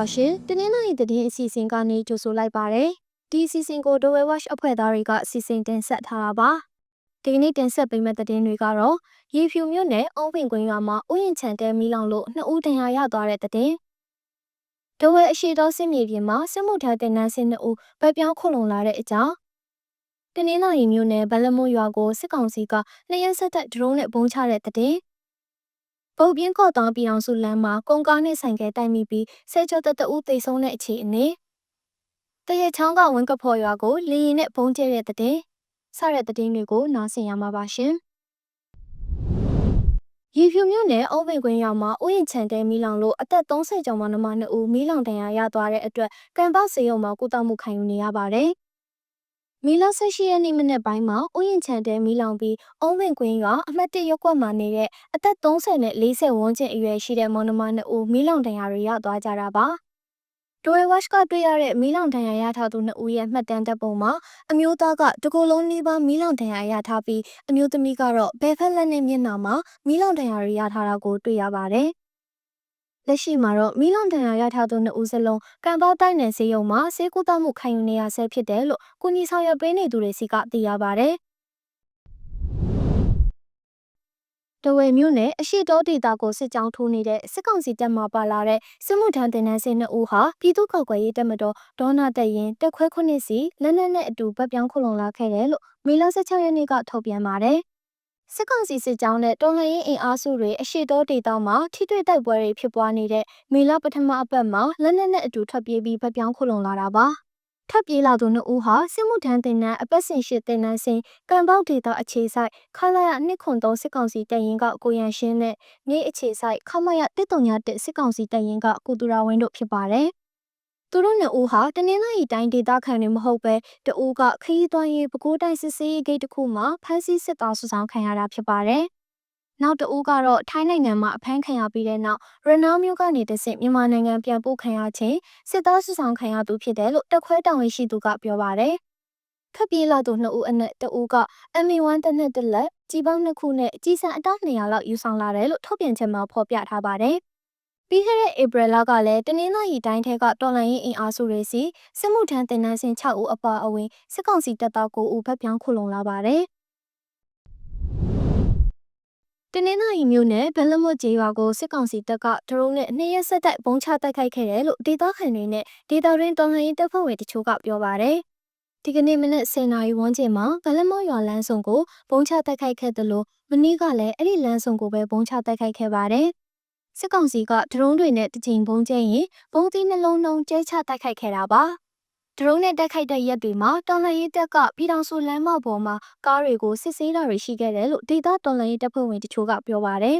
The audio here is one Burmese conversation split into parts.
ပါရှင်။တင်းနှင်းနိုင်သတင်းအစီအစဉ်ကနေကြိုဆိုလိုက်ပါရယ်။ဒီအစီအစဉ်ကို Dowell Watch အဖွဲ့သားတွေကစီစဉ်တင်ဆက်ထားတာပါ။ဒီနေ့တင်ဆက်ပေးမယ့်သတင်းတွေကတော့ရေဖြူမြို့နယ်အုံးပင်ကွင်းရွာမှာဥယျာဉ်ချန်တဲမီလောင်လို့နှစ်ဦးဒဏ်ရာရသွားတဲ့သတင်း။ဒဝဲအရှိတော်စစ်မြေပြင်မှာစစ်မှုထမ်းတင်နန်းစင်နှစ်ဦးဗက်ပြောင်းခုလုံလာတဲ့အကြောင်း။တင်းနှင်းနိုင်မြို့နယ်ဗလမွန်ရွာကိုစစ်ကောင်စီကနှစ်ရက်ဆက်သက်ဒရုန်းနဲ့ပုံချတဲ့တဲ့ ပုတ်ပြင်းကော့တောင်ပြည်အောင်စုလမ်းမှာကုန်ကားနဲ့ဆိုင်ကယ်တိုက်မိပြီးဆဲကျော်တတဦးသေဆုံးတဲ့အခြေအနေတရချောင်းကဝင်းကဖော်ရွာကိုလေရင်နဲ့ဘုံကျဲတဲ့တဲ့စတဲ့တဲ့တွေကိုနားဆင်ရမှာပါရှင်ရေဖြူမြို့နယ်အုံးပင်ကွင်းရွာမှာဥယျာဉ်ချန်တဲမီလောင်လို့အသက်30ကျော်မှနမ2ဦးမီလောင်တန်ရာရသွားတဲ့အတွက်ကံပေါစေယုံမှာကုသမှုခံယူနေရပါတယ်။ မီလ18ရက်နေ့မနေ့ပိုင်းမှာဥယျာဉ်ချန်တဲမီလောင်ပြီးအုံးဝင်ကွင်းရွာအမှတ်၁ရပ်ကွက်မှာနေတဲ့အသက်30နဲ့40ဝန်းကျင်အရွယ်ရှိတဲ့မော်နမနှစ်ဦးမီလောင်တန်ရာတွေရသွားကြတာပါ။တိုဝဲဝက်ရှ်ကတွေ့ရတဲ့မီလောင်တန်ရာရထားသူနှစ်ဦးရဲ့မှတ်တမ်းတပ်ပုံမှာအမျိုးသားကတကူလုံးလေးပါမီလောင်တန်ရာရထားပြီးအမျိုးသမီးကတော့ဘယ်ဖက်လက်နဲ့မျက်နှာမှာမီလောင်တန်ရာတွေရထားတာကိုတွေ့ရပါတယ်။ လက်ရှိမှာတော့မီးလောင်ဒဏ်ရာရထားသူနှစ်ဦးစလုံးကံပေါတိုက်နယ်ဆေးရုံမှာဆေးကုသမှုခံယူနေရဆဲဖြစ်တယ်လို့ကုညီဆောင်ရွက်ပေးနေသူတွေစီကသိရပါဗျ။တဝယ်မြို့နယ်အရှိတောဒေသကိုစစ်ကြောင်းထိုးနေတဲ့စစ်ကောင်စီတပ်မှပါလာတဲ့စစ်မှုထမ်းတင်နန်းစင်နှစ်ဦးဟာပြည်သူ့ကောက်ွယ်ရေးတပ်မတော်ဒေါနာတက်ရင်တက်ခွဲခုနှစ်စီလက်နက်နဲ့အတူဗတ်ပြောင်းခုလုံလာခဲ့တယ်လို့မေလ16ရက်နေ့ကထုတ်ပြန်ပါတယ်။ စစ်ကောင်စီစစ်ကြောင်းနဲ့တော်လှန်ရေးအင်အားစုတွေအရှိတောဒေသမှာထိတွေ့တိုက်ပွဲတွေဖြစ်ပွားနေတဲ့မေလပထမအပတ်မှာလက်နက်နဲ့အတူထွက်ပြေးပြီးဗပြောင်းခုလုံလာတာပါထွက်ပြေးလာသူနှစ်ဦးဟာစစ်မှုထမ်းတင်နန်းအပတ်စဉ်ရှိတင်နန်းစင်ကံပေါက်ဒေသအခြေဆိုင်ခလာရနှစ်ခွန်သုံးစစ်ကောင်စီတရင်ကကိုရန်ရှင်းနဲ့မြေအခြေဆိုင်ခမရတစ်တုံညာတစ်စစ်ကောင်စီတရင်ကကိုတူရာဝင်းတို့ဖြစ်ပါတယ် သူတို့နှစ်ဦးဟာတနင်္လာရီတိုင်းဒေသခံတွေမဟုတ်ပဲတဦးကခရီးသွားရေးပဲခူးတိုင်းစစ်စေးဂိတ်တစ်ခုမှာဖမ်းဆီးစစ်သားစုဆောင်ခံရတာဖြစ်ပါတယ်။နောက်တဦးကတော့ထိုင်းနိုင်ငံမှာအဖမ်းခံရပြီးတဲ့နောက်ရနောင်းမြို့ကနေတဆင့်မြန်မာနိုင်ငံပြန်ပို့ခံရခြင်းစစ်သားစုဆောင်ခံရသူဖြစ်တယ်လို့တက်ခွဲတောင်ဝင်ရှိသူကပြောပါတယ်။ခပ်ပြေးလာသူနှစ်ဦးအနက်တဦးက MA1 တနက်တလက်ကြီးပေါင်းနှစ်ခုနဲ့ကြီးစံအတောက်200လောက်ယူဆောင်လာတယ်လို့ထုတ်ပြန်ချက်မှာဖော်ပြထားပါတယ်။ ပြီးခဲ့တဲ့ဧပြီလကလည်းတနင်္လာရီတိုင်းထဲကတော်လှန်ရေးအင်အားစုတွေစီစစ်မှုထမ်းတင်နန်းစင်6ဦးအပါအဝင်စစ်ကောင်စီတပ်သား9ဦးဖက်ပြောင်းခုလုံလာပါတယ်။တနင်္လာရီမြို့နယ်ဘယ်လမွတ်ကျေးရွာကိုစစ်ကောင်စီတပ်ကဒရုန်းနဲ့နှစ်ရက်ဆက်တိုက်ပုံချတိုက်ခိုက်ခဲ့တယ်လို့ဒေသခံတွေနဲ့ဒေသတွင်းတော်လှန်ရေးတပ်ဖွဲ့ဝင်တချို့ကပြောပါတယ်။ဒီကနေ့မနက်10:00နာရီဝန်းကျင်မှာဗလမော့ရွာလမ်းဆောင်ကိုပုံချတိုက်ခိုက်ခဲ့တယ်လို့မနေ့ကလည်းအဲ့ဒီလမ်းဆောင်ကိုပဲပုံချတိုက်ခိုက်ခဲ့ပါတယ်။ စစ်ကောင်စီကဒရုန်းတွေနဲ့တကြိမ်ပုံကျဲရင်ဘုံသီးနှလုံးလုံးကျဲချတိုက်ခိုက်ခဲ့တာပါဒရုန်းနဲ့တိုက်ခိုက်တဲ့ရက်တွေမှာတော်လှန်ရေးတပ်ကပြည်ထောင်စုလမ်းမပေါ်မှာကားတွေကိုစစ်ဆေးတာတွေရှိခဲ့တယ်လို့ဒေသတော်လှန်ရေးတပ်ဖွဲ့ဝင်တချို့ကပြောပါတယ်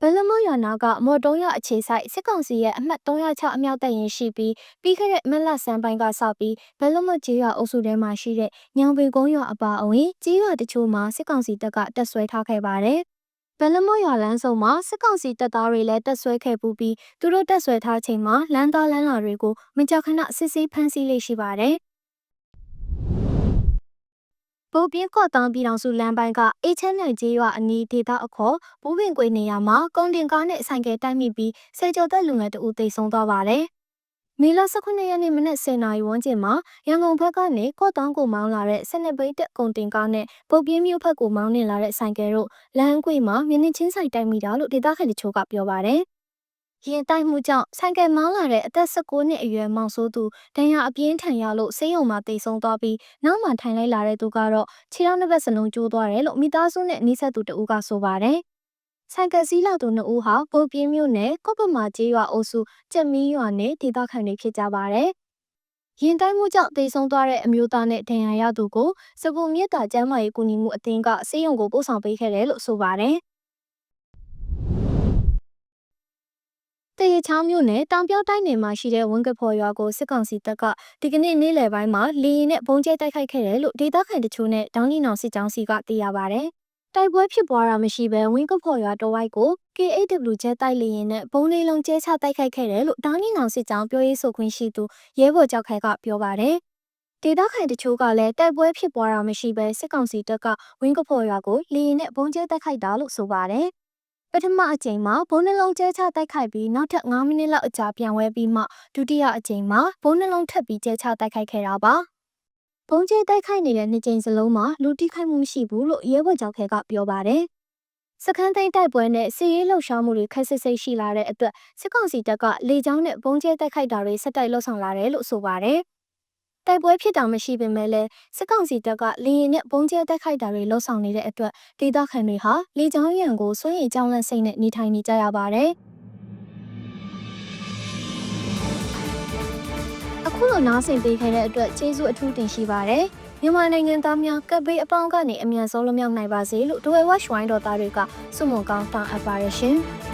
ဘယ်လမော်ရနာကမော်တုံးရအခြေဆိုင်စစ်ကောင်စီရဲ့အမှတ်306အမြောက်တပ်ရင်ရှိပြီးပြီးခဲ့တဲ့မက်လဆန်ပိုင်းကစပြီးဘယ်လမော်ကျေးရွာအုပ်စုထဲမှာရှိတဲ့ညောင်ပေကုန်းရွာအပါအဝင်ကျေးရွာတချို့မှာစစ်ကောင်စီတပ်ကတပ်ဆွဲထားခဲ့ပါတယ် ဘယ်လမော့ရွာလမ်းဆုံမှာစစ်ကောင်စီတပ်သားတွေလည်းတက်ဆွဲခဲ့ပူပြီးသူတို့တက်ဆွဲထားချိန်မှာလမ်းသားလမ်းလာတွေကိုမကြောက်ခဏစစ်ဆေးဖမ်းဆီးလေးရှိပါတယ်။ဘိုးပြင်းကော့တောင်ပြည်တော်စုလမ်းပိုင်းကအေးချမ်းနယ်ကြီးရွာအနီးဒေသအခေါ်ဘိုးပင်ကွေနေရာမှာကုန်တင်ကားနဲ့ဆိုင်ကယ်တိုက်မိပြီးဆယ်ကျော်သက်လူငယ်တဦးသေဆုံးသွားပါတယ်။ မေလ18ရက်နေ့မနက်10:00နာရီဝန်းကျင်မှာရန်ကုန်ဘက်ကနေကော့တောင်းကိုမောင်းလာတဲ့စနစ်ဘိတ်တက်ကုန်တင်ကားနဲ့ပုတ်ပြင်းမြို့ဘက်ကိုမောင်းနေလာတဲ့ဆိုင်ကယ်တို့လမ်းကွေ့မှာမြင်းချင်းဆိုင်တိုက်မိတာလို့ဒေသခံတချို့ကပြောပါတယ်။ရင်တိုက်မှုကြောင့်ဆိုင်ကယ်မောင်းလာတဲ့အသက်19နှစ်အရွယ်မောင်စိုးသူဒဏ်ရာအပြင်းထန်ရလို့ဆေးရုံမှာတိတ်ဆုံးသွားပြီးနောက်မှထိုင်လိုက်လာတဲ့သူကတော့ခြေထောက်နှစ်ဘက်စလုံးကျိုးသွားတယ်လို့မိသားစုနဲ့နှိဆက်သူတဦးကဆိုပါတယ်။ ဆိုင်ကစီးလာသူနှစ်ဦးဟာဗိုလ်ပြင်းမြို့နယ်ကော့ပမာကျေးရွာအုပ်စုကြက်မီးရွာနဲ့ဒေသခံတွေဖြစ်ကြပါတယ်။ရင်တိုင်းမှုကြောင့်တေဆုံးသွားတဲ့အမျိုးသားနဲ့ဒဏ်ရာရသူကိုစပူမြစ်တာကျမ်းမာရေးကူညီမှုအသင်းကစေယုံကိုပို့ဆောင်ပေးခဲ့တယ်လို့ဆိုပါတယ်။တရချောင်းမြို့နယ်တောင်ပြောက်တိုင်းနယ်မှာရှိတဲ့ဝင်းကဖော်ရွာကိုစစ်ကောင်စီတပ်ကဒီကနေ့နေ့လယ်ပိုင်းမှာလေရင်နဲ့ဘုံကျဲတိုက်ခိုက်ခဲ့တယ်လို့ဒေသခံတချို့နဲ့ဒေါင်းနီနောင်စစ်ကြောင်းစီကသိရပါဗျ။ တိုက်ပွဲဖြစ်ပွားတာမရှိဘဲဝင်းကဖော်ရွာတဝိုက်ကို KAW ကျဲတိုက်လေရင်နဲ့ဘုံလေးလုံးကျဲချတိုက်ခိုက်ခဲ့တယ်လို့တောင်းနီနောင်စစ်ကြောင်းပြောရေးဆိုခွင့်ရှိသူရဲဘော်ကြောက်ခိုင်ကပြောပါတယ်။ဒေသခံတချို့ကလည်းတိုက်ပွဲဖြစ်ပွားတာမရှိဘဲစစ်ကောင်စီတပ်ကဝင်းကဖော်ရွာကိုလေရင်နဲ့ဘုံကျဲတိုက်ခိုက်တာလို့ဆိုပါတယ်။ပထမအကြိမ်မှာဘုံနှလုံးကျဲချတိုက်ခိုက်ပြီးနောက်ထပ်9မိနစ်လောက်အကြာပြန်ဝဲပြီးမှဒုတိယအကြိမ်မှာဘုံနှလုံးထပ်ပြီးကျဲချတိုက်ခိုက်ခဲ့တာပါ။ ဘုံကျဲတိုက်ခိုက်နေတဲ့နှစ်ကြိမ်စလုံးမှာလူတိခိုက်မှုမရှိဘူးလို့ရဲဘော်ကြောက်ခဲကပြောပါတယ်။စခန်းသိမ်းတိုက်ပွဲနဲ့စီရေးလှုပ်ရှားမှုတွေခက်ဆစ်ဆိတ်ရှိလာတဲ့အတွက်စစ်ကောင်စီတပ်ကလေကြောင်းနဲ့ဘုံကျဲတိုက်ခိုက်တာတွေဆက်တိုက်လှုပ်ဆောင်လာတယ်လို့ဆိုပါတယ်။တိုက်ပွဲဖြစ်တာမရှိပေမဲ့လည်းစစ်ကောင်စီတပ်ကလေရင်နဲ့ဘုံကျဲတိုက်ခိုက်တာတွေလှုပ်ဆောင်နေတဲ့အတွက်ဒေသခံတွေဟာလေကြောင်းရန်ကိုစွန့်ရည်ကြောင်းလန့်စိတ်နဲ့နေထိုင်နေကြရပါတယ်။ အခုလိုနားဆင်ပေးခဲ့တဲ့အတွက်ကျေးဇူးအထူးတင်ရှိပါတယ်။မြန်မာနိုင်ငံသားများကပ်ဘေးအပေါင်းကနေအမြန်ဆုံးလွတ်မြောက်နိုင်ပါစေလို့ဒဝဲဝက်ရှ်ဝိုင်းတော်သားတွေကဆုမွန်ကောင်းတောင်းအပ်ပါတယ်ရှင်။